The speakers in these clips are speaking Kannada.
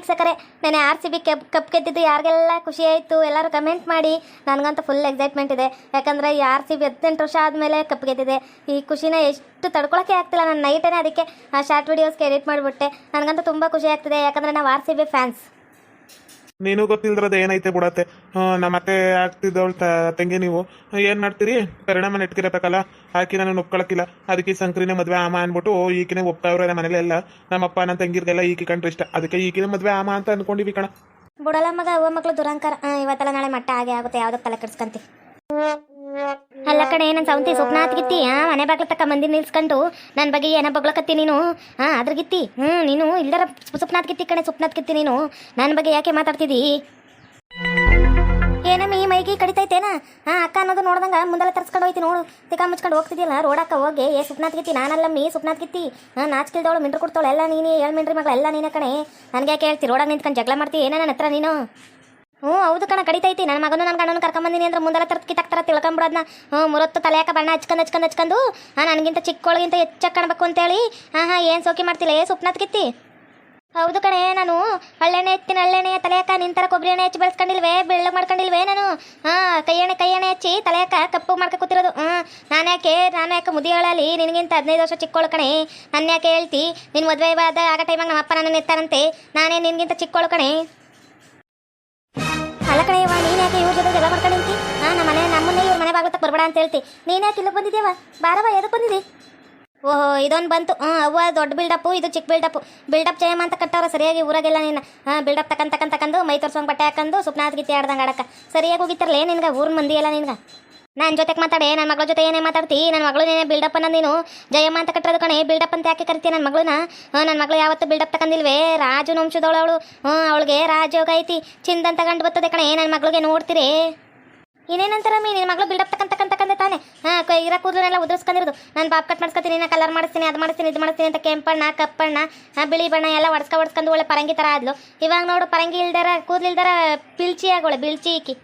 ವೀಕ್ಷಕರೇ ನಾನು R C B cup cup ಗೆದ್ದಿದ್ದು ಯಾರಿಗೆಲ್ಲ ಖುಷಿ ಆಯಿತು ಎಲ್ಲರೂ ಕಮೆಂಟ್ ಮಾಡಿ. ನನಗಂತೂ ಫುಲ್ ಎಕ್ಸೈಟ್ಮೆಂಟ್ ಇದೆ. ಯಾಕಂದರೆ ಈ ಆರ್ ಸಿ ಬಿ ಹದಿನೆಂಟು ವರ್ಷ ಆದಮೇಲೆ ಕಪ್ ಗೆದ್ದಿದೆ. ಈ ಖುಷಿನ ಎಷ್ಟು ತಡ್ಕೊಳಕ್ಕೆ ಆಗ್ತಿಲ್ಲ. ನಾನು ನೈಟೇ ಅದಕ್ಕೆ ಶಾರ್ಟ್ ವೀಡಿಯೋಸ್ಗೆ ಎಡಿಟ್ ಮಾಡಿಬಿಟ್ಟೆ. ನನಗಂತೂ ತುಂಬ ಖುಷಿ ಆಗ್ತಿದೆ. ಯಾಕಂದರೆ ನಾವು ಆರ್ ಸಿ ಬಿ ಫ್ಯಾನ್ಸ್ ನೀನು ಗೊತ್ತಿಲ್ದ್ರದ ಏನೈತೆ ಬಿಡತ್ತೆ? ನಮ್ಮ ಅತ್ತೆ ಆಗ್ತಿದ್ದವಳು ತಂಗಿ ನೀವು. ಏನು ಮಾಡ್ತೀರಿ? ಪರಿಣಾಮ ನೆಟ್ಕಿರಬೇಕಲ್ಲ? ಆಕಿ ನಾನು ಒಪ್ಕೊಳಕ್ಕಿಲ್ಲ ಅದಕ್ಕೆ ಸಂಕ್ರಿನ ಮದ್ವೆ ಆಮ ಅಂದ್ಬಿಟ್ಟು ಈಕಿನೇ ಒಪ್ತಾವ್ರೆ ನಮ್ಮ ಮನೇಲಿ ಎಲ್ಲ ನಮ್ಮಪ್ಪ ನನ್ನ ತಂಗಿರ್ಗೆಲ್ಲ ಈಕಿ ಕಂಡ್ರೆ ಇಷ್ಟ. ಅದಕ್ಕೆ ಈಕಿನ ಮದುವೆ ಆಮ ಅಂತ ಅನ್ಕೊಂಡಿವಿ ಕಣ. ಬುಡಲ ಮಗ ಮಕ್ಕಳು ದುರಂಕಾರ. ಇವತ್ತೆಲ್ಲ ನಾಳೆ ಮಟ್ಟ ಆಗುತ್ತೆ. ಯಾವ್ದಕ್ಕೆ ತಲೆ ಕೆಡ್ಸ್ಕಂತಿ. ಅಲ್ಲ ಕಡೆ ನನ್ನ ಸೌಂತಿ ಸ್ವಪ್ನ ಆತ್ಗಿತ್ತಿ ಆ, ಮನೆ ಬಾಗ್ಲ ತಕ್ಕ ಮಂದಿ ನಿಲ್ಸ್ಕೊಂಡು ನನ್ನ ಬಗ್ಗೆ ಏನ ಬಗ್ಲಕತ್ತಿ ನೀನು? ಹಾ ಅದ್ರ ಗಿತ್ತಿ? ಹ್ಞೂ ನೀನು ಇಲ್ದರ ಸ್ವಪ್ನ ಆತ್ಗಿತ್ತಿ ಕಣೆ ಸ್ವಪ್ನ ಆತ್ಗಿತ್ತಿ ನೀನು. ನನ್ನ ಬಗ್ಗೆ ಯಾಕೆ ಮಾತಾಡ್ತಿದಿ? ಏನಮ್ಮ ಈ ಮೈಗೆ ಕಡಿತೈತೇನ? ಹಾ ಅಕ್ಕ ಅನ್ನೋದು ನೋಡ್ದಂಗ ಮುಂದೆಲ್ಲ ತರ್ಸ್ಕೊಂಡು ಹೋಯ್ತಿ ನೋಡು. ತಿಕ್ಕ ಮುಚ್ಕೊಂಡು ಹೋಗ್ತಿದ್ಯಲ್ಲ ರೋಡಕ್ಕ ಹೋಗಿ, ಏ ಸುಪ್ನಾಥ್ ಗಿತ್ತಿ ನಾನಲ್ಲಮ್ಮಿ ಸುಪ್ನಾಥ್ ಕಿತ್ತಿ ಹಾ ನಾಚ್ಕಿಲ್ದವಳು ಮಿಂಡ್ರು ಕೊಡ್ತಾವಳು ಎಲ್ಲ ನೀನೇ ಹೇಳ್ ಮಿಂಡ್ರಿ ಮಗಳ, ಎಲ್ಲ ನೀನೇ ಕಣೆ. ನನಗೆ ಯಾಕೆ ಹೇಳ್ತಿ, ರೋಡಾಗ ನಿಂತ್ಕೊಂಡು ಜಗಳ ಮಾಡ್ತಿ, ಏನ ಹತ್ರ ನೀನು? ಹ್ಞೂ, ಹೌದು ಕಣ, ಕಡಿತೈತಿ. ನನ್ನ ಮಗನು ನನ್ನ ಗಂಡನ ಕರ್ಕೊಂಬಂದಿನಿ ಅಂದ್ರೆ ಮುಂದೆಲ್ಲ ತರ್ತ್ ಕಿತ್ತಾಕ್ತಾರ ತಿಳ್ಕೊಂಬಿಡೋದನ್ನ ಹ್ಞೂ, ಮುರತ್ತು ತಲೆಯಾಕ ಬಣ್ಣ ಹಚ್ಕೊಂಡು ಹಚ್ಕೊಂಡು ಹಚ್ಕೊಂಡು, ಹಾಂ, ನನಗಿಂತ ಚಿಕ್ಕೊಳಗಿಂತ ಹೆಚ್ಚಾಗಿ ಕಾಣಬೇಕು ಅಂತೇಳಿ ಹಾಂ ಹಾಂ, ಏನು ಸೋಕಿ ಮಾಡ್ತಿಲ್ಲ, ಏ ಸುಪ್ನಾಥ್ ಕಿತ್ತಿ. ಹೌದು ಕಣೆ, ನಾನು ಹಳ್ಳೆಣ್ಣೆ ಎತ್ತಿನ ಹಳ್ಳೆಣ್ಣೆ ತಲೆಯಾಕ ನಿಂತರ ಕೊಬ್ಬರಿ ಎಣ್ಣೆ ಹಚ್ಚಿ ಬೆಳೆಸ್ಕೊಂಡಿಲ್ವೇ, ಬೆಳ್ಳಗೆ ಮಾಡ್ಕೊಂಡಿಲ್ವೇ ನಾನು? ಹಾಂ, ಕೈ ಎಣ್ಣೆ ಕೈ ಎಣ್ಣೆ ಹಚ್ಚಿ ತಲೆಯಾಕ ಕಪ್ಪು ಮಾಡ್ಕೊ ಕೂತಿರೋದು? ಹ್ಞೂ, ನಾನು ಯಾಕೆ ನಾನು ಯಾಕೆ ಮುದಿಯಳಲ್ಲಿ ನಿನಗಿಂತ ಹದಿನೈದು ವರ್ಷ ಚಿಕ್ಕವಳು ಕಣೆ? ನನ್ನ ಯಾಕೆ ಹೇಳ್ತಿ ನಿನ್ನ ಮದುವೆ ಆದ ಆಗ ಟೈಮಾಗ ನಮ್ಮ ಅಪ್ಪ ನನ್ನ ಎತ್ತಾರಂತೆ. ನಾನೇ ನಿನಗಿಂತ ಚಿಕ್ಕವಳು ಕಣೆ? ಕಣೆ ಇವ ನೀನ್ ಯಾಕೆ ಇವ್ರ ಜೊತೆ ಜಗಳ ಮಾಡ್ಕೊಂಡು ನಿಂತಿ? ಹಾ, ನಮ್ಮ ಮನೆ ನಮ್ಮನ್ನೇ ಇವ್ರ ಮನೆ ಬಾಗ್ಲಕ್ಕೆ ಬರ್ಬೇಡ ಅಂತ ಹೇಳ್ತಿ. ನೀನ್ ಯಾಕೆ ಇಲ್ಲಿ ಬಂದಿದ್ದೀವ ಬಾರವ ಎದಕ್ಕೆ ಬಂದಿದಿ? ಓಹೋ, ಇದೊಂದು ಬಂತು. ಹಾಂ ಅವ್ವ, ದೊಡ್ಡ ಬಿಲ್ಡಪ್ಪು ಇದು ಚಿಕ್ಕ ಬಿಲ್ಡಪ್ಪು ಬಿಲ್ಡಪ್ ಜಯಮ್ಮ ಅಂತ ಕಟ್ಟವ್ರ ಸರಿಯಾಗಿ ಊರಾಗೆಲ್ಲ ನೀನು. ಹಾಂ ಬಿಲ್ಡಪ್ ತಕಂದು ಮೈ ತೋರ್ಸೋಂಗ್ ಬಟ್ಟೆ ಹಾಕೊಂಡು ಸುಪ್ನಾಥ್ ಗೀತೆ ಆಡ್ದಂಗೆ ಆಡಕ್ಕೆ ಸರಿಯಾಗಿ ಹೋಗಿತ್ತಾರಲ್ಲ ನಿನ್ಗೆ ಊರಿನ ಮಂದಿ ಎಲ್ಲ ನಿನ್ಗೆ? ನನ್ನ ಜೊತೆಗೆ ಮಾತಾಡೆ ನನ್ನ ಮಗಳ ಜೊತೆ ಏನೇ ಮಾತಾಡ್ತಿ ನನ್ನ ಮಗಳು ನೀನೇ ಬಿಲ್ಡಪ್ ಅನ್ನ ನೀನು? ಜಯಮ್ಮ ಅಂತ ಕಟ್ಟೋದು ಕಣೆ ಬಿಲ್ಡಪ್ ಅಂತ ಯಾಕೆ ಕರಿತೀನಿ ನನ್ನ ಮಗಳನ್ನ? ನನ್ನ ಮಗಳು ಯಾವತ್ತು ಬಿಲ್ಡಪ್ ತಕಂದಿಲ್ವೇ? ರಾಜು ನಂಶದವಳು ಅವಳು. ಹ್ಞೂ ಅವಳಿಗೆ ರಾಜಯೋಗ ಐತಿ. ಚಿಂದಂತ ಗಂಡು ಬರ್ತದೆ ಕಣೆ ನನ್ನ ಮಗಳಿಗೆ ನೋಡ್ತೀರಿ? ಇನ್ನೇನಂತಾರ ಮೀ ನಿನ್ನ ಮಗಳು ಬಿಲ್ಡಪ್ ತಕಂದೆ ತಾನೆ? ಹಾಂ ಇರೋ ಕೂದಲನ್ನೆಲ್ಲ ಉದುರಿಸ್ಕೊಂಡಿರೋದು ನಾನು ಬಾಪ್ ಕಟ್ ಮಾಡ್ಸ್ಕೊತೀನಿ ನಾನು ಕಲರ್ ಮಾಡಿಸ್ತೀನಿ, ಅದು ಮಾಡಿಸ್ತೀನಿ, ಇದು ಮಾಡಿಸ್ತೀನಿ ಅಂತ ಕೆಂಪಣ್ಣ, ಕಪ್ಪಣ್ಣ ಬಿಳಿ ಬಣ್ಣ ಎಲ್ಲ ಒಡ್ಸ್ಕೊ ಒಡ್ಸ್ಕೊಂಡು ಒಳ್ಳೆ ಪರಂಗಿ ಥರ ಆದ್ಲು. ಇವಾಗ ನೋಡು, ಪರಂಗಿ ಇಲ್ದಾರ, ಕೂದಲು ಇಲ್ದಾರ ಪಿಲ್ಚಿ ಆಗೋಳೆ ಬಿಳ್ಚಿ ಈಕಿ.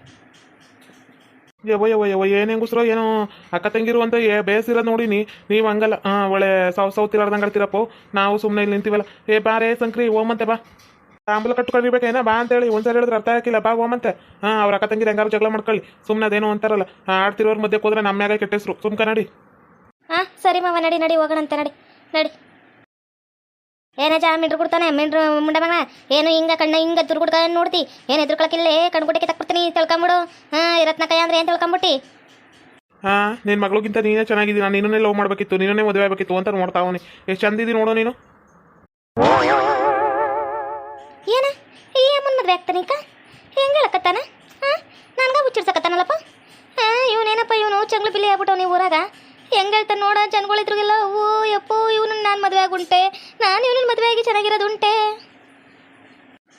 ಯವ್ವ ಯವ್ವ ಏನು ಏನೋ ಅಕ್ಕ ತಂಗಿರು ಅಂತ, ಏ ಬೇಸಿರೋದು ನೋಡಿನಿ ನೀವು ಹಂಗಲ್ಲ. ಹಾಂ ಒಳ್ಳೆ ಸೌ ಸೌತಿಲಾರ್ದಂಗೆ ಆಡ್ತೀರಪ್ಪೋ. ನಾವು ಸುಮ್ಮನೆ ಇಲ್ಲಿ ನಿಂತೀವಲ್ಲ. ಏ, ಬಾ ರೇ ಸಂಕ್ರಿ ಓಮಂತೆ ಬಾ. ತಾಂಬೂಲ ಕಟ್ಕೊಂಡಿರ್ಬೇಕೇನ ಬಾ ಅಂತೇಳಿ ಒಂದ್ಸಲ ಹೇಳಿದ್ರೆ ಅರ್ಥ ಆಗಿಲ್ಲ ಬಾ ಓಮಂತೆ ಹಾ, ಅವ್ರ ಅಕ್ಕ ತಂಗಿರು ಹೆಂಗಾರು ಜಗಳ ಮಾಡ್ಕೊಳ್ಳಿ. ಸುಮ್ಮನೆ ಅದೇನೋ ಅಂತಾರಲ್ಲ. ಆಡ್ತಿರೋರ ಆಡ್ತಿರೋರ್ ಮಧ್ಯೆ ಹೋದ್ರೆ ನಮ್ಮ ಮ್ಯಾಗ ಕೆಟ್ಟ ಹೆಸರು ಸುಮ್ಕ ನಡಿ. ಹಾಂ, ಸರಿ ಮಾವ, ನಡಿ ನಡಿ, ಹೋಗೋಣಂತೆ, ನಡಿ. ನಡಿ. ಏನೇ ಜಾ ಮಿಂಡ್ರು ಕೊಡ್ತಾನೆ? ಮಿಂಡ್ರು ಮುಂಡ ಮಗನ? ಏನು ಹಿಂಗ ಕಣ್ಣ ಹಿಂಗ ದುರ್ಗುಡ್ಕ ನೋಡ್ತಿ. ಏನು ಎದುರ್ಕೊಳಕಿಲ್ಲೇ ಕಣ್ಗುಟ್ಟಿಗೆ ತಕ್ಕೊಡ್ತೀನಿ ತಿಳ್ಕೊಂಬಿಡು. ಹಾ ಇರತ್ನ ಕೈ ಅಂದ್ರೆ ಏನು ತಿಳ್ಕೊಂಬಿಟ್ಟಿ? ಹಾ ನಿನ್ ಮಗಳಿಗಿಂತ ನೀನೇ ಚೆನ್ನಾಗಿದ್ದೀನಿ ನಾನು ನಿನ್ನೇ ಲವ್ ಮಾಡಬೇಕಿತ್ತು ನೀನೇ ಮದುವೆ ಆಗಬೇಕಿತ್ತು ಅಂತ ನೋಡ್ತಾವನಿ ಎಷ್ಟು ಚಂದಿದ್ದಿ ನೋಡು ನೀನು. ಏನ? ಈ ಅಮ್ಮನ ಮದ್ವೆ ಆಗ್ತಾನೆ ಈಗ? ಹೆಂಗೆ ಹೇಳಕತ್ತಾನ? ಹಾಂ ನನ್ಗ ಹುಚ್ಚಿಡ್ಸಕತ್ತಾನಲ್ಲಪ್ಪ. ಹಾಂ ಇವನೇನಪ್ಪ ಇವನು ಚಂಗ್ಳು ಬಿಲ್ಲಿ ಆಗ್ಬಿಟ್ಟವ್ ನೀವು ಊರಾಗ. ಹೆಂಗೆ ಹೇಳ್ತಾನೆ ನೋಡ ಜನಗಳಿದ್ರಿಗೆಲ್ಲ ಇವನು ನಾನು ಮದುವೆ ಆಗುಂಟೆ ನಾನು ಇವನನ್ನ ಮದುವೆ ಆಗಿ ಚೆನ್ನಾಗಿರೋದುಂಟೆ.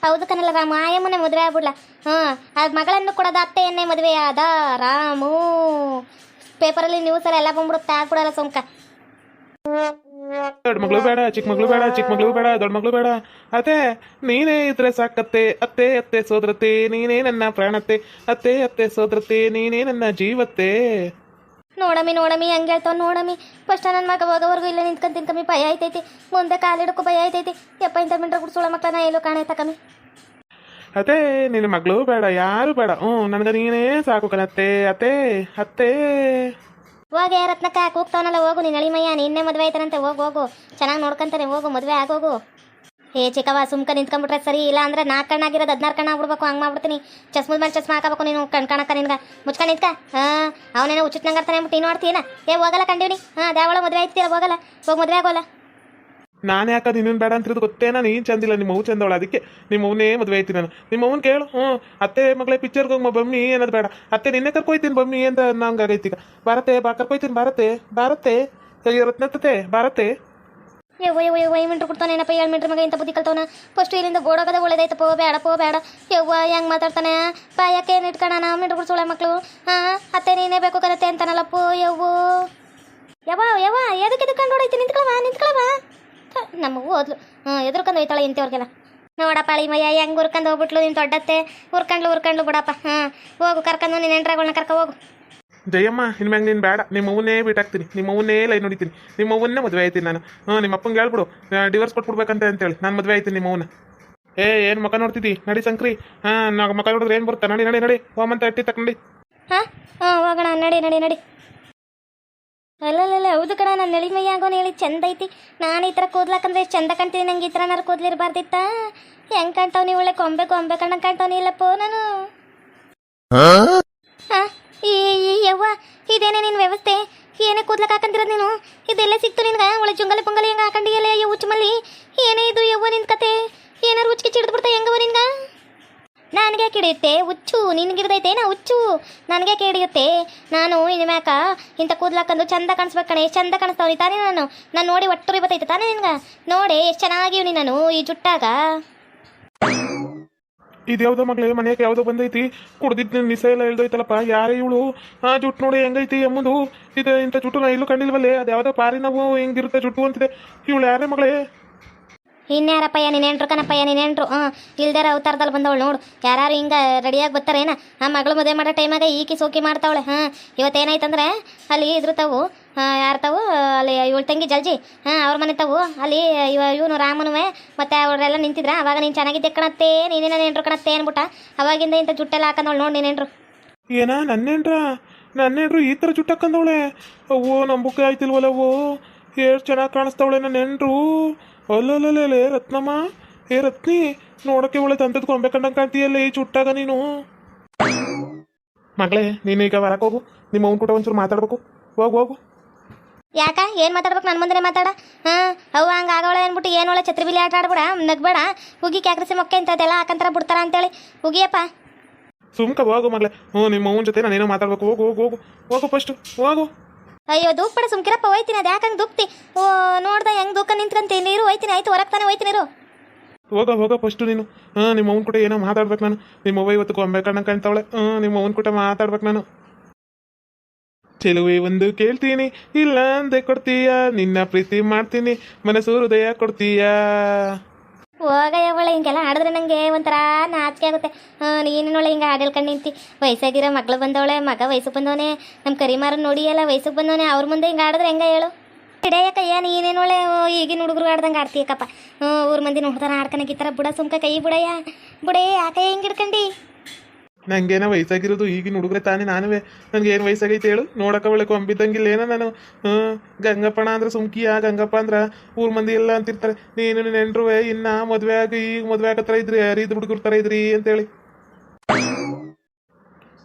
ಹೌದು ಕನಲ್ಲ ರಾಮ ಆಯಮ್ಮನೆ ಮದುವೆ ಆಗ್ಬಿಡ್ಲ? ಹಾಂ, ಅದು ಮಗಳನ್ನು ಕೊಡೋದು ಅತ್ತೆಯನ್ನೇ ಮದುವೆ ಆದ ರಾಮು. ಪೇಪರಲ್ಲಿ ನ್ಯೂಸಲ್ಲಿ ಎಲ್ಲ ಬಂದ್ಬಿಡುತ್ತೆ, ಆಗ್ಬಿಡಲ್ಲ ಸೊಂಕ. ದೊಡ್ಡ ಮಗಳು ಬೇಡ, ಚಿಕ್ಕ ಮಗಳು ಬೇಡ, ಚಿಕ್ಕ ಮಗಳು ಬೇಡ, ದೊಡ್ಡ ಮಗಳು ಬೇಡ. ಅತ್ತೆ, ನೀನೇ ಇದ್ರೆ ಸಾಕತ್ತೆ. ಅತ್ತೆ ಅತ್ತೆ ಸೋದರತೆ ನೀನೇ ನನ್ನ ಪ್ರಾಣತ್ತೆ. ಅತ್ತೆ ಅತ್ತೆ ಸೋದರತೆ ನೀನೇ ನನ್ನ ಜೀವತ್ತೆ. ನೋಡಮಿ ನೋಡಮಿ ಹಂಗೆ ಹೇಳ್ತಾವ ನೋಡಮಿ? ಫಸ್ಟ್ ನನ್ನ ಮಗ ಹೋಗೋವರೆಗೂ ಇಲ್ಲೇ ನಿಂತ್ಕೊಂಡು ತಿನ್ಕಮ್ಮಿ ಭಯ ಆಯ್ತೈತಿ. ಮುಂದೆ ಕಾಲಿಡಕ್ಕೂ ಭಯ ಆಯ್ತೈತಿ. ಯಪ್ಪ ಇಂಥ ಮಿಂಡ್ರ ಗುಡ್ಸುಳ ಮಕ್ಕಳನ್ನ ಎಲ್ಲೂ ಕಾಣೈತ ಕಮ್ಮಿ ಅದೇ ನಿನ್ನ ಮಗಳು ಬೇಡ ಯಾರು ಬೇಡ. ಹ್ಞೂ ನನಗೆ ನೀನೇ ಸಾಕು ಕಣತ್ತೆ ಅತ್ತೆ ಅತ್ತೆ. ಯಾರತ್ನ ರತ್ನಕ್ಕ ಕೂಗ್ತಾವನಲ್ಲ ಹೋಗು. ನಿನ್ನ ಅಳಿಮಯ್ಯ ನಿನ್ನೆ ಮದುವೆ ಆಯ್ತಾನಂತೆ. ಹೋಗು ಹೋಗು. ಚೆನ್ನಾಗಿ ನೋಡ್ಕೊಂತಾನೆ ಹೋಗು ಮದುವೆ ಆಗೋಗು. ಏ ಚಿಕ್ಕವ ಸುಮ್ಕ ನಿಂತ್ಕೊಂಡ್ಬಿಟ್ರೆ ಸರಿ, ಇಲ್ಲ ಅಂದ್ರೆ ನಾಲ್ಕು ಕಣ್ಣಾಗಿರೋದು ಹದಿನಾರು ಕಣ್ಣು ಆಗ್ಬಿಡ್ಬೇಕು, ಹಂಗೆ ಮಾಡ್ಬಿಡ್ತೀನಿ. ಚಸ್ಮದ ಮೇಲೆ ಚಸ್ಮಾ ಹಾಕಬೇಕು ನೀನು, ಕಣ್ ಕಾಣಕ್ಕ ನಿನ್ಗೆ. ಮುಚ್ಕೊಂಡು ನಿಂತ್ಕ. ಹಾಂ, ಅವನೇನೋ ಉಚಿತನಂಗೆ ಇರ್ತಾನೆ ಅಂದ್ಬಿಟ್ಟು ನೀನು ಮಾಡ್ತೀನಿ ಏ, ಹೋಗಲ್ಲ ಕಂಡೀನಿ ಹಾಂ, ದ್ಯಾವಳ ಮದುವೆ ಆಯ್ತೀರ ಹೋಗಲ್ಲ. ಹೋಗಿ ಮದುವೆ ಆಗೋಲ್ಲ. ನಾನು ಯಾಕೆ ನಿನ್ನ ಬೇಡ ಅಂತಿರೋದು ಗೊತ್ತೇನ ನೀನು ಚಂದಿಲ್ಲ ನಿಮ್ಮ ಚಂದ ಚಂದವಳು. ಅದಕ್ಕೆ ನಿಮ್ಮ ಅವನೇ ಮದುವೆ ಆಯ್ತೀನಿ ನಾನು. ನಿಮ್ಮ ಅವ್ವನ್ ಕೇಳು. ಹ್ಞೂ, ಅತ್ತೆ ಮಗಳೇ ಪಿಕ್ಚರ್ಗೆ ಹೋಗಿ ಬಮ್ಮಿ ಅನ್ನೋದು ಬೇಡ. ಅತ್ತೆ ನಿನ್ನೆ ಕರ್ಕೊಯ್ತೀನಿ ಬಮ್ಮಿ ಅಂತ ನಂಗೆ ಆಗೈತಿ ಈಗ. ಭಾರತೆ, ಬಾ, ಕರ್ಕೊಯ್ತೀನಿ, ಭಾರತೆ ಭಾರತೆ. ರತ್ನತ್ತೆ ಭಾರತೆ. ಯವ್ವ ಯವ್ವ ಯವ್ವ ಈ ಕೊಡ್ತಾನೆ, ಏನಪ್ಪ, ಏಳು ಮೀಟ್ರ್ ಮಗ, ಇಂಥ ಬುದ್ಧಿ ಕಲ್ತವನ? ಫಸ್ಟ್ ಇಲ್ಲಿಂದ ಗೋಡಾಗದ ಪೋ ಬೇಡ ಪೋ, ಬೇಡ. ಯವ್ವ, ಹೆಂಗೆ ಮಾತಾಡ್ತಾನೆ? ಬಾಯಕ್ಕೆ ಏನು ಇಟ್ಕೊಣ ಮಿಂಟ್ರು ಕೊಡ್ಸೋಳೆ ಮಕ್ಕಳು ಹಾಂ ಅತ್ತೆ ನೀನೇ ಬೇಕು ಕರತ್ತೆ ಅಂತಾನಲ್ಲಪ್ಪೋ, ಯವ್ವು. ಯವ್ವ ಯವ್ವ ಎದಕ್ಕೆ ಎದಕ್ಕೆ ಹೊಡೈತಿ? ನಿಂತ್ಕೊಳವ ನಿಂತ್ಕೊಳವ ನಮಗೂ ಓದ್ಲು ಹ್ಞೂ ಎದುರ್ಕೊಂಡು ಹೋಯ್ತಾಳೆ ಇಂಥವ್ರಿಗೆಲ್ಲ ನೋಡಪ್ಪ ಅಳಿಮಯ್ಯ ಹೆಂಗೆ ಉರ್ಕೊಂಡು ಹೋಗ್ಬಿಟ್ಲು ನೀನು ದೊಡ್ಡತ್ತೆ? ಉರ್ಕಂಡ್ಲು ಉರ್ಕಂಡ್ಲು ಬಿಡಪ್ಪ. ಹಾಂ ಹೋಗು, ಕರ್ಕೊಂಡು ನಿನ್ನ ಎಂಟ್ರಾಗಳನ್ನ ಕರ್ಕೊ, ಹೋಗು. ಜಯಮ್ಮ ನಿನ್ನ ಮ್ಯಾಗ ನೀನು ಬೇಡ. ನಿಮ್ಮ ಅವನ್ನೇ ಬಿಟ್ಟಾಕ್ತೀನಿ. ನಿಮ್ಮ ಅವನ್ನೇ ಲೈನ್ ಹೊಡಿತೀನಿ. ನಿಮ್ಮ ಅವನ್ನೇ ಮದುವೆ ಆಯ್ತೀನಿ ನಾನು. ಹ್ಞೂ ನಿಮ್ಮ ಅಪ್ಪಂಗೆ ಹೇಳ್ಬಿಡು ಡಿವರ್ಸ್ ಕೊಟ್ಬಿಡ್ಬೇಕಂತ ಅಂತೇಳಿ. ನಾನು ಮದುವೆ ಆಯ್ತೀನಿ ನಿಮ್ಮ ಅವನ್ನ ಏ ಏನು ಮಕ ನೋಡ್ತಿದ್ದಿ ನಡಿ ಸಂಕ್ರಿ. ಹಾಂ ನಾವು ಮಕ ನೋಡಿದ್ರೆ ಏನು ಬರುತ್ತೆ? ನಡಿ ನಡಿ ನಡಿ. ಹೋಮಂತ ಇಟ್ಟಿ ತಕೊಂಡಿ ನಡಿ ಹಾಂ ಹಾಂ ಹೋಗೋಣ. ನಡಿ ನಡಿ ನಡಿ. ಅಲ್ಲಲ್ಲ ಹೌದು ಕಣ ನಾನು ನಳಿ ಮೈ ಆಗೋನು ಹೇಳಿ ಚಂದ ಐತಿ. ನಾನು ಈ ಥರ ಕೂದ್ಲಾಕಂದ್ರೆ ಎಷ್ಟು ಚಂದ ಕಾಣ್ತೀನಿ ನಂಗೆ ಈ ಥರ ನಾರು ಕೂದ್ಲಿರ್ಬಾರ್ದಿತ್ತ? ಹೆಂಗೆ ಕಾಣ್ತಾವ್ ನೀವು ಒಳ್ಳೆ ಕೊಂಬೆ ಕೊಂಬೆ ಕಣ್ಣ ಕಾಣ್ತಾವ್ ಇಲ್ಲಪ್ಪೋ ನಾನು. ಈ ಯವ್ವ ಇದೇನೇ ನಿನ್ ವ್ಯವಸ್ಥೆ? ಏನೇ ಕೂದ್ಲಕ್ಕೆ ಹಾಕಂತಿರೋದು ನೀನು? ಇದೆಲ್ಲ ಸಿಕ್ತು ನಿನ್ಗೆ? ಒಳ ಜುಂಗಲಿ ಪೊಂಗಲಿ ಹೆಂಗೆ ಹಾಕೊಂಡಿಯಲ್ಲ ಅಯ್ಯೋ, ಉಚ್ಚಮಲ್ಲಿ? ಏನೇ ಇದು ಯವ್ವ ನಿನ್ ಕತೆ? ಏನಾರು ಉಚ್ಚಿ ಚಿಡ್ದು ಬಿಡ್ತಾ ಹೆಂಗವ ನಿನ್ಗೆ? ನನಗೆ ಕಿಡಿಯುತ್ತೆ ಹುಚ್ಚು. ನಿನಗಿಡ್ದೈತೆ ನಾ ಹುಚ್ಚು. ನನಗೆ ಹಿಡಿಯುತ್ತೆ ನಾನು ಇನ್ಮ್ಯಾಕ ಇಂಥ ಕೂದ್ಲಾಕಂದು ಚಂದ ಕಾಣಿಸ್ಬೇಕು ಕಣೆ. ಎಷ್ಟು ಚಂದ ನೀ ತಾನೇ ನಾನು. ನಾನು ನೋಡಿ ಒಟ್ಟು ಬತ್ತೈತೆ ತಾನೇ ನಿನ್ಗೆ? ನೋಡಿ, ಎಷ್ಟು ಚೆನ್ನಾಗಿವ್ನಿ ನಾನು ಈ ಜುಟ್ಟಾಗ. ಇದು ದೇವದ ಮಗಳೇ ಮನೆಗೆ ಯಾವುದೋ ಬಂದೈತಿ. ಕುಡ್ದಿದ್ದು ನಿಸ ಎಲ್ಲ ಇಳ್ದೈತಲ್ಲಪ್ಪ ಯಾರೇ ಇವಳು? ಆ ಜುಟ್ಟು ನೋಡಿ ಹೆಂಗೈತಿ ಎಂಬುದು ಇದು ಇಂಥ ಜುಟ್ಟು ನಾ ಇಲ್ಲೂ ಕಂಡಿಲ್ವಲ್ಲೇ? ಅದು ಯಾವುದೋ ಪಾರಿ ನಾವು ಹೆಂಗಿರುತ್ತೆ ಜುಟ್ಟು ಅಂತಿದೆ. ಇವಳು ಯಾರೇ ಮಗಳೇ? ಇನ್ಯಾರಪ್ಪಯ್ಯ, ನೀನೆಂಟ್ರು ಕಣಪ್ಪಯ್ಯ, ನೀನೆಂಟ್ರು? ಹ್ಞೂ ಇಲ್ದಾರ ಅವತಾರದಲ್ಲಿ ಬಂದವಳು ನೋಡು. ಯಾರು ಹಿಂಗ ರೆಡಿಯಾಗಿ ಬರ್ತಾರೇನ? ಆ ಮಗಳು ಮದುವೆ ಮಾಡೋ ಟೈಮಾಗ ಈಕಿ ಸೋಕಿ ಮಾಡ್ತಾವಳೆ. ಹಾಂ ಇವತ್ತೇನಾಯ್ತಂದ್ರೆ ಅಲ್ಲಿ ಇದ್ರ ತಾವು ಯಾರು ತಾವು? ಅಲ್ಲಿ ಇವಳು ತಂಗಿ ಜಲ್ಜಿ. ಹಾಂ, ಅವ್ರ ಮನೆ ತಾವು. ಅಲ್ಲಿ ಇವ ಇವನು ರಾಮನುವೆ, ಮತ್ತೆ ಅವರೆಲ್ಲ ನಿಂತಿದ್ರ. ಅವಾಗ ನೀನು ಚೆನ್ನಾಗಿದ್ದೆ ಕಣತ್ತೆ ನೀನೇನ ನೆಂಟ್ರು ಕಣತ್ತೆ ಅನ್ಬಿಟ್ಟ ಅವಾಗಿಂದ ಇಂಥ ಜುಟ್ಟೆಲ್ಲ ಹಾಕೊಂಡವಳು ನೋಡಿ ನೀನೆಂಟ್ರು ಏನ ನನ್ನೇನ್ರ ನನ್ನೇನ್ರು ಈ ಥರ ಜುಟ್ಟು ಹಾಕೊಂಡವಳೆ ಅವ್ವೋ, ನಂಬುಕೆ ಆಯ್ತಿಲ್ವಲ್ಲ ಅವ್ವೋ? ಎಷ್ಟು ಚೆನ್ನಾಗಿ ಕಾಣಿಸ್ತಾವಳೆ ನನ್ನ ಹೆಂಡ್ರು. ಅಲ್ಲಲ್ಲೇ ರತ್ನಮ್ಮ. ಏ, ರತ್ನಿ, ನೋಡಕ್ಕೆ ಒಳ್ಳೆ ತಂತದ ಕೊಂಬೆ ಕಂಡಂಗೆ ಕಾಣ್ತೀಯಲ್ಲ ಈ ಚುಟ್ಟಾಗ ನೀನು? ಮಗಳೇ ನೀನು ಈಗ ಹೊರಗೆ ಹೋಗು. ನಿಮ್ಮ ಅವ್ನ ಕೂಡ ಒಂಚೂರು ಮಾತಾಡ್ಬೇಕು. ಹೋಗು ಹೋಗು. ಯಾಕ? ಏನು ಮಾತಾಡ್ಬೇಕು? ನನ್ನ ಮುಂದೆ ಮಾತಾಡ. ಹಾಂ ಅವು ಹಂಗೆ ಆಗವಳೆ ಅಂದ್ಬಿಟ್ಟು ಏನು ಒಳ್ಳೆ ಛತ್ರಿ ಬಿಲಿ ಆಟ ಆಡ್ಬೇಡ? ನಗ್ಬೇಡ. ಹುಗಿ ಕ್ಯಾಕ್ರಸಿ ಮೊಕ್ಕೆ ಇಂಥದ್ದೆಲ್ಲ ಹಾಕಂತರ ಬಿಡ್ತಾರ ಅಂತೇಳಿ. ಹುಗಿಯಪ್ಪ ಸುಮ್ಕ ಹೋಗು ಮಗ್ಲೆ. ಹ್ಞೂ ನಿಮ್ಮ ಅವನ ಜೊತೆ ನಾನೇನೋ ಮಾತಾಡ್ಬೇಕು. ಹೋಗು ಹೋಗು ಹೋಗು. ಹೋಗು ಫಸ್ಟ್ ಹೋಗು. ಅಯ್ಯೋ ದೂಪಡ ಸುಮ್ಕಿರಪ್ಪ. ಹೋಯ್ತೀನಿ ಅದು. ಯಾಕಂಗೆ ದೂಕ್ತಿ? ಓ ನೋಡ್ದ ಹೆಂಗ್ ದುಃಖ ನಿಂತ್ಕಂತ ನೀರು ಹೋಯ್ತೀನಿ. ಆಯ್ತು ಹೊರಗ್ತಾನೆ ಹೋಯ್ತೀನಿ ನೀರು ಹೋಗ ಹೋಗ ಫಸ್ಟು ನೀನು. ಹಾಂ ನಿಮ್ಮ ಅವನ ಕೂಡ ಏನೋ ಮಾತಾಡ್ಬೇಕು ನಾನು. ನಿಮ್ಮ ಅವ್ವ ಇವತ್ತು ಗೊಂಬೆ ಕಣ್ಣ ಕಾಣ್ತಾವಳೆ. ಹ್ಞೂ ನಿಮ್ಮ ಅವನ ಕೂಡ ಮಾತಾಡ್ಬೇಕು ನಾನು. ಚೆಲುವೆ ಒಂದು ಕೇಳ್ತೀನಿ. ಇಲ್ಲ ಅಂದೆ ಕೊಡ್ತೀಯ? ನಿನ್ನ ಪ್ರೀತಿ ಮಾಡ್ತೀನಿ. ಮನಸ್ಸು ಹೃದಯ ಕೊಡ್ತೀಯ? ಹೋಗಯ್ಯವಳೆ, ಹಿಂಗೆಲ್ಲ ಆಡಿದ್ರೆ ನನಗೆ ಒಂಥರ ನಾಚಿಕೆ ಆಗುತ್ತೆ. ನೀನೇನೊಳ್ಳೆ ಹಿಂಗೆ ಹಾಡೇಳ್ಕೊಂಡು ನಿಂತಿ. ವಯಸ್ಸಾಗಿರೋ ಮಗಳು ಬಂದವಳೆ, ಮಗ ವಯಸ್ಸಿಗೆ ಬಂದವನೇ. ನಮ್ಮ ಕರಿಮಾರ ನೋಡಿ ಎಲ್ಲ ವಯಸ್ಸಿಗೆ ಬಂದವನೆ. ಅವ್ರ ಮುಂದೆ ಹಿಂಗೆ ಆಡಿದ್ರೆ ಹೆಂಗೆ ಹೇಳು? ಹಿಡಿಯಕ್ಕಯ್ಯ ನೀನೇನೊಳ್ಳೆ ಈಗಿನ ಹುಡುಗರು ಆಡ್ದಂಗೆ ಆಡ್ತೀಯಕ್ಕಪ್ಪ ಊರ್ ಮಂದಿ ನೋಡ್ತಾರ ಆಡ್ಕನಕ್ಕೆ ಈ ಥರ ಬುಡ ಸುಮ್ಕ ಕೈ ಬುಡಯ್ಯ. ಬುಡೇ ಯಾಕೆ ಹಿಂಗೆ ಹಿಡ್ಕಂಡಿ? ನಂಗೇನೋ ವಯಸ್ಸಾಗಿರೋದು ಈಗಿನ ಹುಡುಗ್ರೆ ತಾನೇ ನಾನುವೆ. ನನಗೆ ಏನು ವಯಸ್ಸಾಗೈತೆ ಹೇಳು? ನೋಡಕ ಒಳ್ಳೆ ಕೊಂಬಿದ್ದಂಗಿಲ್ಲ ಏನೋ ನಾನು ಗಂಗಪ್ಪಣ ಅಂದ್ರೆ ಸುಮ್ಕಿಯ? ಗಂಗಪ್ಪ ಅಂದ್ರೆ ಊರ್ ಮಂದಿ ಎಲ್ಲ ಅಂತಿರ್ತಾರೆ. ನೀನು ನೆಂಟ್ರುವೆ, ಇನ್ನ ಮದುವೆ ಆಗಿ, ಈಗ ಮದುವೆ ಆಗತ್ರ ಇದ್ರಿ ಯಾರೀದ್ ಹುಡುಗರ ಥರ ಇದ್ರಿ ಅಂತೇಳಿ.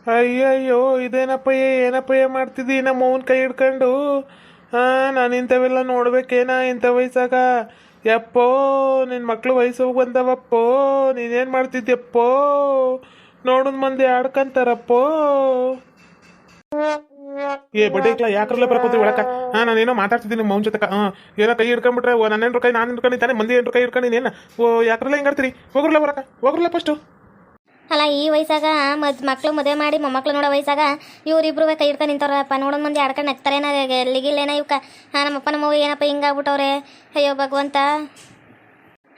ಅಯ್ಯಯ್ಯೋ, ಇದೇನಪ್ಪಯ್ಯ, ಏನಪ್ಪಯ್ಯ ಮಾಡ್ತಿದ್ದಿ? ನಮ್ಮ ಅವನ ಕೈ ಹಿಡ್ಕೊಂಡು. ಹಾ ನಾನು ಇಂಥವೆಲ್ಲ ನೋಡ್ಬೇಕೇನ ಇಂಥ ವಯಸ್ಸಾಗ? ಯಪ್ಪೋ ನಿನ್ನ ಮಕ್ಳು ವಯಸ್ಸು ಬಂದವಪ್ಪೋ ನೀನೇನು ಮಾಡ್ತಿದ್ಯಪ್ಪೋ? ನೋಡಿದ ಮಂದಿ ಆಡ್ಕಂತಾರಪ್ಪೋ. ಏ ಬಡ್ಡಿಕ್ಲ ಯಾಕ್ರಲ್ಲ ಬರ್ಕೋತಿ ಒಳಕ? ಹಾ ನಾನೇನೋ ಮಾತಾಡ್ತಿದ್ದೀನಿ ನಿಮ್ಮ ಮೌನ್ ಜೊತೆ. ಹಾ, ಏನೋ ಕೈ ಹಿಡ್ಕೊಂಡ್ಬಿಟ್ರೆ, ಓ ನನ್ನ ಕೈ, ನಾನು ಹಿಡ್ಕೊಂಡಿದ್ದಾನೆ ಮಂದಿ ಎಂಟ್ರು ಕೈ ಹಿಡ್ಕೊಂಡಿದ್ದೇನೆ ಓ ಯಾಕ್ರಲ್ಲ ಹಿಂಗಾಡ್ತೀರಿ ಹೋಗ್ರಲ್ಲ ಬರಕ ಹೋಗ್ರಲ್ಲ ಫಸ್ಟು ಅಲ್ಲ, ಈ ವಯಸ್ಸಾಗ ಮದ್, ಮಕ್ಳು ಮದುವೆ ಮಾಡಿ ಮೊಮ್ಮಕ್ಳು ನೋಡೋ ವಯಸ್ಸಾಗ ಇವ್ರಿಬ್ರು ಕೈ ಹಿಡ್ಕೊಂಡು ನಿಂತವ್ರಪ್ಪ. ನೋಡೋದ್ ಮಂದಿ ಆಡ್ಕೊಂಡು ನಗ್ತಾರೇನ ಇವಕ್ಕ ಹಾಂ, ನಮ್ಮಪ್ಪ ನಮ್ಮವ್ವ ಏನಪ್ಪ ಹಿಂಗಾಗ್ಬಿಟ್ಟವ್ರೆ? ಅಯ್ಯೋ, ಭಗವಂತ.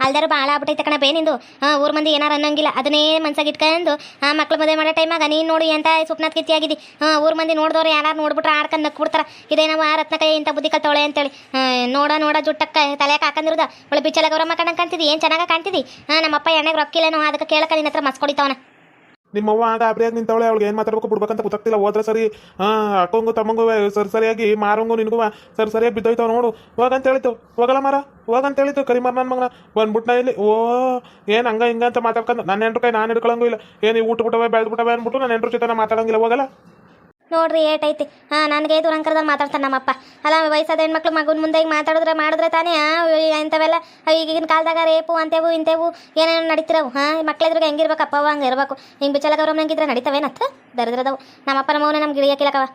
ಅಲ್ದಾರು ಭಾಳ ಆಗ್ಬಿಟ್ಟೈತೆ ಕಣಪ್ಪ ಏನಿಂದು ಹಾಂ, ಊರು ಮಂದಿ ಏನಾರು ಅನ್ನೋಂಗಿಲ್ಲ, ಅದನ್ನೇ ಮನ್ಸಾಗ ಇಟ್ಕೊಂಡು, ಆ, ಮಕ್ಳು ಮದುವೆ ಮಾಡೋ ಟೈಮಾಗ ನೀನು ನೋಡಿ ಎಂತ ಸುಪ್ನಾಥ್ ಕಿತ್ತಿ ಆಗಿದ್ದಿ ಹಾಂ, ಊರು ಮಂದಿ ನೋಡಿದವ್ರು ಯಾರು ನೋಡ್ಬಿಟ್ರೆ ಆಡ್ಕೊಂಡು ನಕ್ಬಿಡ್ತಾರೆ. ಇದೇನವ ರತ್ನ ಕೈ ಇಂಥ ಬುದ್ಧಿ ಕಲ್ತವಳೆ ಅಂತೇಳಿ. ನೋಡ ನೋಡ ಜುಟ್ಟಕ್ಕ ತಲೆಯಾಗ ಹಾಕಂದಿರೋದ? ಒಳ್ಳೆ ಬಿಚ್ಚಲ ಗೌರಮ್ಮ ಕಂಡಂಗೆ ಕಾಣ್ತಿದ್ದಿ ಏನು ಚೆನ್ನಾಗಿ ಕಾಣ್ತಿದ್ದಿ ಹಾಂ, ನಮ್ಮಪ್ಪ ಎಣ್ಣೆಗೆ ರೊಕ್ಕಿಲ್ಲೇನೋ, ಅದಕ್ಕೆ ಕೇಳಕ ನಿನ್ನ ಹತ್ರ ಮಸ್ಕೊಡಿತಾವನ ನಿಮ್ಮವ್ವ ಆಗ ಅಬ್ರಿಯಾಗಿ ನಿಂತವಳೆ, ಅವಳಿಗೆ ಏನು ಮಾತಾಡ್ಬೇಕು ಬಿಡ್ಬೇಕಂತ ಗೊತ್ತಾಗ್ತಿಲ್ಲ. ಹೋದ್ರೆ ಸರಿ ಅಕ್ಕಂಗು, ತಮ್ಮಂಗು, ಸರಿ ಸರಿಯಾಗಿ ಮಾರಂಗು ನಿನಗೂ ಸರಿ ಸರಿಯಾಗಿ ಬಿದ್ದೋಯ್ತಾವ ನೋಡು. ಹೋಗಂತ ಹೇಳಿತು ಹೋಗಲ್ಲ ಹೋಗ ಹೋಗಂತ ಹೇಳಿತು ಮಾರ ನನ್ನ ಮಗನ. ಬಂದ್ಬಿಟ್ನ ಇಲ್ಲಿ. ಓ, ಏನು ಹಂಗ ಹಿಂಗ ಅಂತ ಮಾತಾಡ್ಕೊಂಡು ನನ್ನ ಹೆಂಡ್ರು ಕೈ ನಾನು ಹಿಡ್ಕೊಳಂಗೂ ಇಲ್ಲ. ಏನು ಊಟ ಬಿಟ್ಟವೆ ಬೆಳೆದ್ಬಿಟ್ಟವೆ ಅಂದ್ಬಿಟ್ಟು ನನ್ನ ಎಂಟ್ರು ಜೊತೆ ಮಾತಾಡಂಗಿಲ್ಲ. ಹೋಗಲ್ಲ? ನೋಡ್ರಿ ಏಟೈತಿ ಹಾಂ, ನನಗೆ ದುರಂಕರದಲ್ಲಿ ಮಾತಾಡ್ತಾನೆ ನಮ್ಮಪ್ಪ. ಅಲ್ಲ, ವಯಸ್ಸಾದ ಹೆಣ್ಮಕ್ಳು ಮಗುನ ಮುಂದೆ ಈಗ ಮಾತಾಡಿದ್ರೆ ಮಾಡಿದ್ರೆ ತಾನೇ? ಇಂಥವೆಲ್ಲ ಈಗಿನ ಕಾಲದಾಗ ರೇಪು, ಅಂತೇವು, ಇಂತೇವು, ಏನೇನು ನಡೀತಿರವು, ಹಾಂ? ಮಕ್ಳಿದ್ರಿಗೆ ಹೆಂಗಿರ್ಬೇಕಪ್ಪ ಹಂಗೆ ಇರಬೇಕು. ಹಿಂಗೆ ಬಿಚ್ಚಲ ಗೌರವ ನಂಗಿದ್ರೆ ನಡೀತಾವೇನತ್ತ ದರಿದ್ರದವು. ನಮ್ಮಪ್ಪ ನಮ್ಮವನೇ ನಮ್ಗೆ ಇಳಿಯಕ್ಕಿಲ್ಲಕವ